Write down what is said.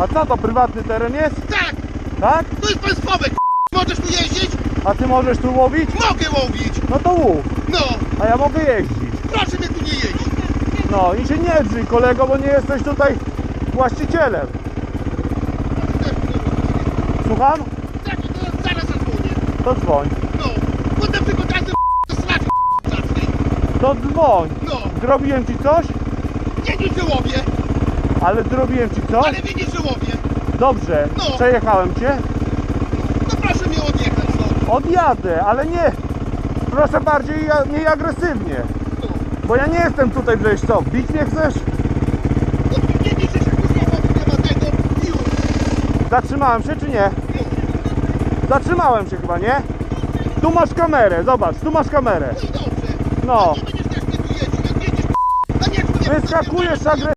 A co to, prywatny teren jest? Tak, Tak? to jest państwowe, możesz tu jeździć? A ty możesz tu łowić? Mogę łowić. No to łów, No, a ja mogę jeździć. proszę mnie tu nie jeździć. No i się nie drzyj kolego, bo nie jesteś tutaj właścicielem. Słucham? Tak, to zaraz zadzwonię. To dzwoń. No, potem tylko czasem to srać zacznij. To dzwoń. No, Zrobiłem ci coś? nie nic, że łowię, Ale zrobiłem ci coś? ale widzisz, że łowię. Dobrze. No. Przejechałem cię? No proszę mnie odjechać stąd. Odjadę, ale nie. Proszę bardziej ja- mniej agresywnie. No, Bo ja nie jestem tutaj, żeś co, bić mnie chcesz? no nie widzisz, że kurwa nie ma tego już. Zatrzymałem się czy nie? No, Zatrzymałem się chyba, nie? Tu masz kamerę, zobacz, tu masz kamerę. no i dobrze. No. A nie będziesz też mnie tu jeździć, jak jedziesz, a nie, tu nie Wyskakujesz agresywnie.